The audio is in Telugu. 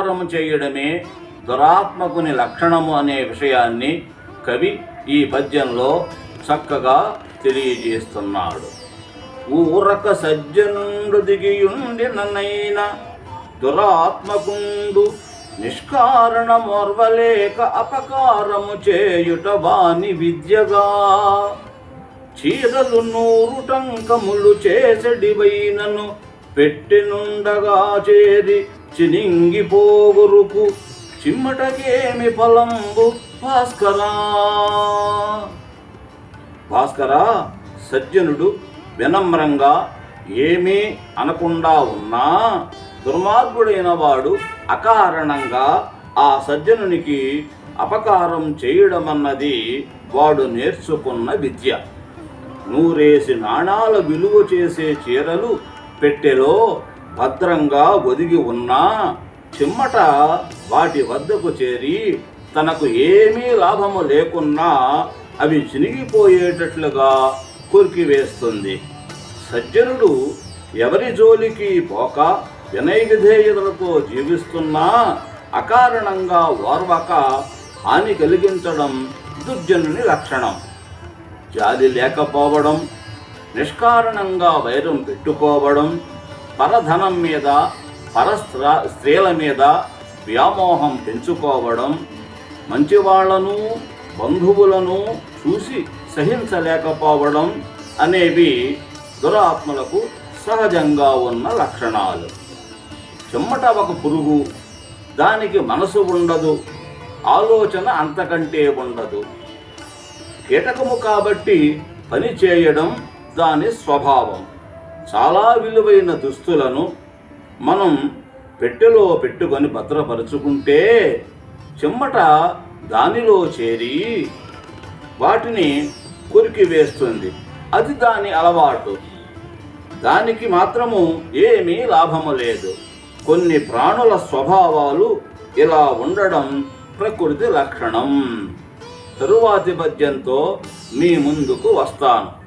అపకారము చేయడమే దురాత్మకుని లక్షణము అనే విషయాన్ని కవి ఈ పద్యంలో చక్కగా తెలియజేస్తున్నాడు. ఊరక సజ్జనుండు దిగియుండి నన్నైన దురాత్మకుండు నిష్కారణమోర్వలేక అపకారము చేయుట వాని విద్యగా. చీరలు నూరు టంకములు చేసడివైనను పెట్టినుండగా చేరి చినింగిపోగురుకు చిమ్మటకేమి ఫలంబు భాస్కరా. భాస్కరా సజ్జనుడు వినమ్రంగా ఏమీ అనకుండా ఉన్నా దుర్మార్గుడైన వాడు అకారణంగా ఆ సజ్జనునికి అపకారం చేయడమన్నది వాడు నేర్చుకున్న విద్య. నూరేసి నాణాల విలువ చేసే చీరలు పెట్టెలో భద్రంగా ఒదిగి ఉన్నా చిమ్మట వాటి వద్దకు చేరి తనకు ఏమీ లాభము లేకున్నా అవి చినిగిపోయేటట్లుగా కొరికివేస్తుంది. సజ్జనుడు ఎవరి జోలికి పోక వినయ విధేయతలతో జీవిస్తున్నా అకారణంగా ఓర్వక హాని కలిగించడం దుర్జనుని లక్షణం. జాలి లేకపోవడం నిష్కారణంగా వైరం పెట్టుకోవడం పరధనం మీద పరస్త్ర స్త్రీల మీద వ్యామోహం పెంచుకోవడం మంచివాళ్ళను బంధువులను చూసి సహించలేకపోవడం అనేవి దురాత్మలకు సహజంగా ఉన్న లక్షణాలు. చెమ్మట ఒక పురుగు దానికి మనసు ఉండదు ఆలోచన అంతకంటే ఉండదు. కీటకము కాబట్టి పని చేయడం దాని స్వభావం. చాలా విలువైన దుస్తులను మనం పెట్టెలో పెట్టుకొని భద్రపరుచుకుంటే చెమ్మట దానిలో చేరి వాటిని కొరికి వేస్తుంది. అది దాని అలవాటు. దానికి మాత్రము ఏమీ లాభము లేదు. కొన్ని ప్రాణుల స్వభావాలు ఇలా ఉండడం ప్రకృతి లక్షణం. తరువాతి పద్యంతో మీ ముందుకు వస్తాను.